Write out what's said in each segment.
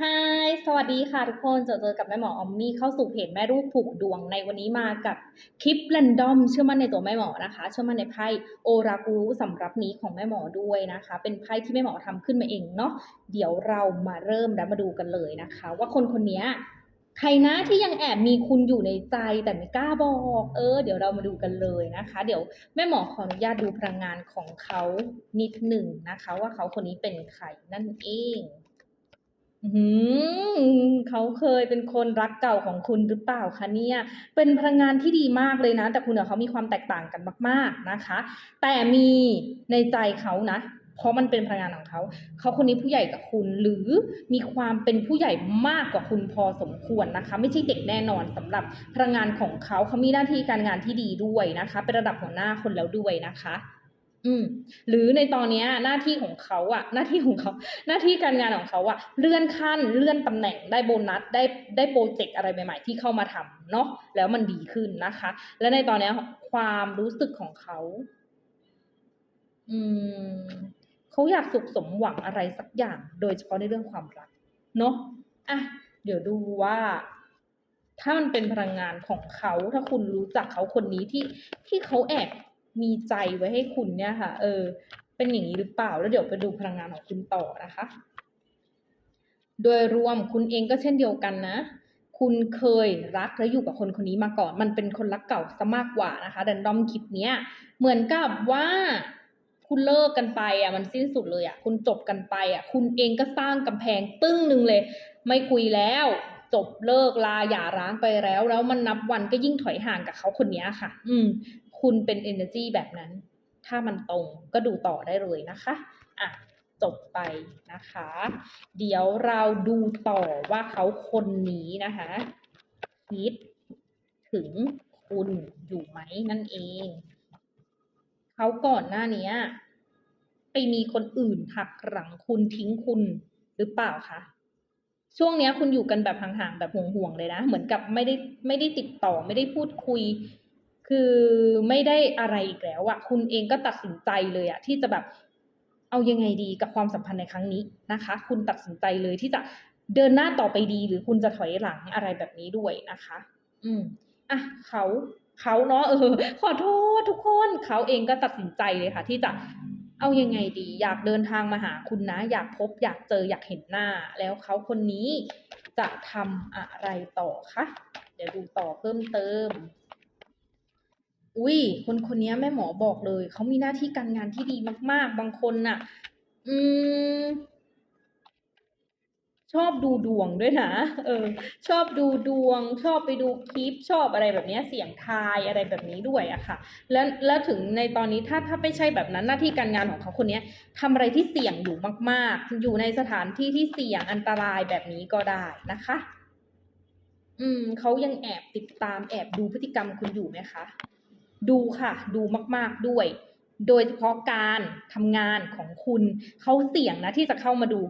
ฮายสวัสดีค่ะทุกคนเจอเจอกับแม่หมอออมมี่เข้าสู่เพจแม่ลูกผูกดวงในวันนี้มากับคลิปแรนดอมเชื่อมั่นในตัวแม่หมอนะคะ เชื่อมั่นในไพ่โอรากูสำรับนี้ของแม่หมอด้วยนะคะ เป็นไพ่ที่แม่หมอทำขึ้นมาเองเนาะเดี๋ยวเรามาเริ่มและมาดูกันเลยนะคะ ว่าคนคนนี้ใครนะที่ยังแอบมีคุณอยู่ในใจแต่ไม่กล้าบอก เออ เดี๋ยวเรามาดูกันเลยนะคะ เดี๋ยวแม่หมอขออนุญาตดูพลังงานของเขานิดหนึ่งนะคะ ว่าเขาคนนี้เป็นใครนั่นเอง อือหือเขาเคยเป็นคนรักเก่าของคุณหรือเปล่าคะเนี่ย เป็นพลังงานที่ดีมากเลยนะ แต่คุณกับเขามีความแตกต่างกันมาก ๆนะคะ แต่มีในใจเขานะ เพราะมันเป็นพลังงานของเขา เขาคนนี้ผู้ใหญ่กับคุณ หรือมีความเป็นผู้ใหญ่มากกว่าคุณพอสมควรนะคะ ไม่ใช่เด็กแน่นอนสำหรับพลังงานของเขาเขามีหน้าที่การงานที่ดีด้วยนะคะ เป็นระดับหัวหน้าคนแล้วด้วยนะคะ อืมหรือในตอนนี้หน้าที่ของเขาอะหน้าที่ของเขา หน้าที่การงานของเขาอะเลื่อนขั้นเลื่อนตำแหน่งได้โบนัสได้ได้โปรเจกต์อะไรใหม่ ๆ ที่เข้ามาทำเนาะแล้วมันดีขึ้นนะคะ และในตอนนี้ความรู้สึกของเขา อืมเขาอยากสุขสมหวังอะไรสักอย่าง โดยเฉพาะในเรื่องความรักเนาะอะเดี๋ยวดูว่าถ้ามันเป็นพลังงานของเขา ถ้าคุณรู้จักเขาคนนี้ที่ที่เขาแอบ มีใจไว้ให้คุณเนี่ยค่ะ เออ เป็นอย่างนี้หรือเปล่า แล้วเดี๋ยวไปดูพลังงานของคุณต่อนะคะ โดยรวมคุณเองก็เช่นเดียวกันนะ คุณเคยรักและอยู่กับคนคนนี้มาก่อน มันเป็นคนรักเก่าซะมากกว่านะคะดันดอมคลิปเนี้ย เหมือนกับว่าคุณเลิกกันไปอะมันสิ้นสุดเลยอะคุณจบกันไปอะคุณเองก็สร้างกำแพงตึ้งหนึ่งเลย ไม่คุยแล้ว จบเลิกลาหย่าร้างไปแล้ว แล้วมันนับวันก็ยิ่งถอยห่างกับเขาคนนี้ค่ะ อืม คุณเป็น energy แบบนั้น ถ้ามันตรงก็ดูต่อได้เลยนะคะอะจบไปนะคะ เดี๋ยวเราดูต่อว่าเขาคนนี้นะคะคิดถึงคุณอยู่ไหมนั่นเอง เขาก่อนหน้านี้ไปมีคนอื่นหักหลังคุณทิ้งคุณหรือเปล่าคะช่วงนี้คุณอยู่กันแบบห่างๆแบบห่วงๆเลยนะ เหมือนกับไม่ได้ไม่ได้ติดต่อไม่ได้พูดคุย คือไม่ได้อะไรอีกแล้วอะคุณเองก็ตัดสินใจเลยอะที่จะแบบเอายังไงดีกับความสัมพันธ์ในครั้งนี้นะคะ คุณตัดสินใจเลยที่จะเดินหน้าต่อไปดี หรือคุณจะถอยหลังอะไรแบบนี้ด้วยนะคะ อืมอะเขาเขาเนาะเออ ขอโทษทุกคนเขาเองก็ตัดสินใจเลยค่ะ ที่จะเอายังไงดี อยากเดินทางมาหาคุณนะ อยากพบ อยากเจออยากเห็นหน้า แล้วเขาคนนี้จะทำอะไรต่อคะเดี๋ยวดูต่อเพิ่มเติม อุ้ยคนคนนี้แม่หมอบอกเลย เขามีหน้าที่การงานที่ดีมาก ๆ บางคนน่ะ อืม ชอบดูดวงด้วยนะ เออ ชอบดูดวง ชอบไปดูคลิป ชอบอะไรแบบนี้เสียงทายอะไรแบบนี้ด้วยอะค่ะ แล้วแล้วถึงในตอนนี้ถ้าถ้าไม่ใช่แบบนั้นหน้าที่การงานของเขาคนนี้ทำอะไรที่เสี่ยงอยู่มาก ๆ อยู่ในสถานที่ที่เสี่ยงอันตรายแบบนี้ก็ได้นะคะ อืมเขายังแอบติดตามแอบดูพฤติกรรมคุณอยู่ไหมคะ ดูค่ะดูมากๆด้วย โดยเฉพาะการทำงานของคุณเขาเสี่ยงนะที่จะเข้ามาดู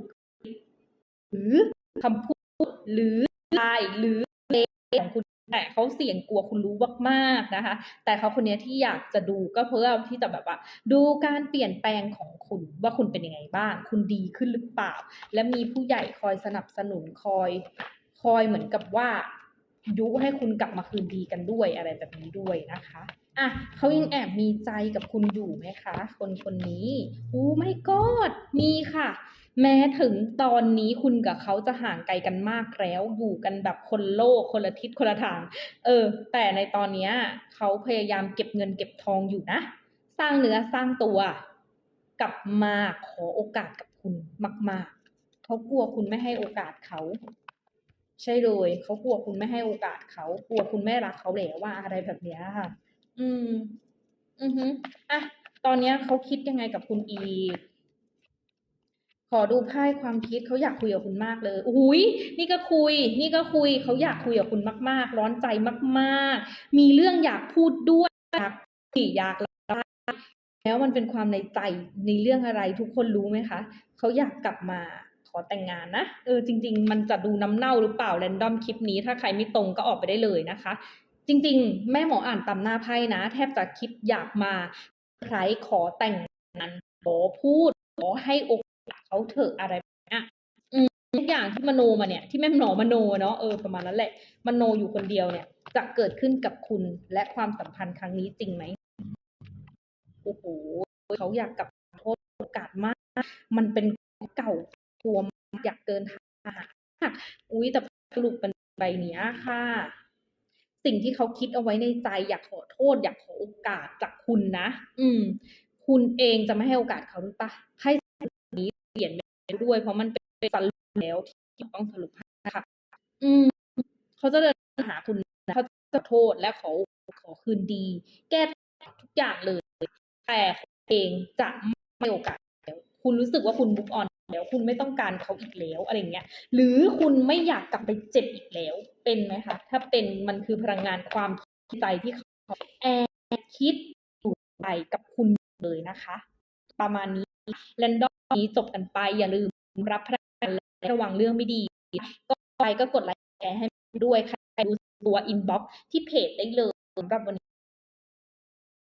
หรือคำพูดหรือลน์หรือเลของคุณแต่เขาเสี่ยงกลัวคุณรู้มากๆนะคะ แต่เขาคนนี้ที่อยากจะดูก็เพื่อที่จะแบบว่า ดูการเปลี่ยนแปลงของคุณว่าคุณเป็นยังไงบ้าง คุณดีขึ้นหรือเปล่า และมีผู้ใหญ่คอยสนับสนุนคอย คอยเหมือนกับว่า ยุให้คุณกลับมาคืนดีกันด้วยอะไรแบบนี้ด้วยนะคะอะเขายังแอบมีใจกับคุณอยู่ไหมคะ คนคนนี้อู้ไม่กอดมีค่ะ แม้ถึงตอนนี้คุณกับเขาจะห่างไกลกันมากแล้ว อยู่กันแบบคนโลกคนละทิศคนละทาง เออ แต่ในตอนเนี้ยเขาพยายามเก็บเงินเก็บทองอยู่นะ สร้างเนื้อสร้างตัว กลับมาขอโอกาสกับคุณมาก ๆเขากลัวคุณไม่ให้โอกาสเขา ใช่เลยเขากลัวคุณไม่ให้โอกาสเขากลัวคุณไม่รักเขาแล้วว่าอะไรแบบเนี้ยค่ะ อืม อือฮึอะตอนเนี้ยเขาคิดยังไงกับคุณอีขอดูไพ่ความคิดเขาอยากคุยกับคุณมากเลย อุ้ยนี่ก็คุย นี่ก็คุยเขาอยากคุยกับคุณมาก ๆ ร้อนใจมาก ๆ มีเรื่องอยากพูดด้วยอยากคุยอยากแล้วมันเป็นความในใจในเรื่องอะไรทุกคนรู้ไหมคะเขาอยากกลับมา อแต่งงานนะเออจริง ๆ มันจะดูน้ำเน่าหรือเปล่าแรนดอมคลิปนี้ ถ้าใครไม่ตรงก็ออกไปได้เลยนะคะ จริง ๆ แม่หมออ่านตามหน้าไพ่นะ แทบจะคิดอยากมาใครขอแต่งงานขอพูดขอให้โอกาสเขาเถอะอะไรแบบเนี้ยทุกอย่างที่มโนมาเนี่ยที่แม่หมอมโนเนาะเออประมาณนั้นแหละมโนอยู่คนเดียวเนี่ย จะเกิดขึ้นกับคุณและความสัมพันธ์ครั้งนี้จริงไหมโอ้โหเขาอยากกลับโทษโอกาสมาก มันเป็นเก่า ตัวอยากเดินทางหาอุ้ยแต่สรุปเป็นใบเนี้ยค่ะ สิ่งที่เขาคิดเอาไว้ในใจ อยากขอโทษ อยากขอโอกาสจากคุณนะ อืม คุณเองจะไม่ให้โอกาสเขาหรือปะให้นี้เปลี่ยนไปด้วย เพราะมันเป็นสรุปแล้วที่ต้องสรุปให้นะคะอืม เขาจะเดินหาคุณนะเขาจะโทษและขอขอคืนดี แก้ทุกอย่างเลย แต่เองจะไม่ให้โอกาสแล้วคุณรู้สึกว่าคุณบุกออน แล้วคุณไม่ต้องการเขาอีกแล้วอะไรเงี้ยหรือคุณไม่อยากกลับไปเจ็บอีกแล้วเป็นไหมคะถ้าเป็นมันคือพลังงานความใจที่เขาแอบคิดอยู่ใจกับคุณเลยนะคะ ประมาณนี้แรนดอมนี้จบกันไปอย่าลืมรับพลังงานและระวังเรื่องไม่ดี ก็ไปก็กดไลค์แชร์ให้ด้วยใครรู้ตัวอินบ็อกซ์ที่เพจได้เลยสำหรับวันนี้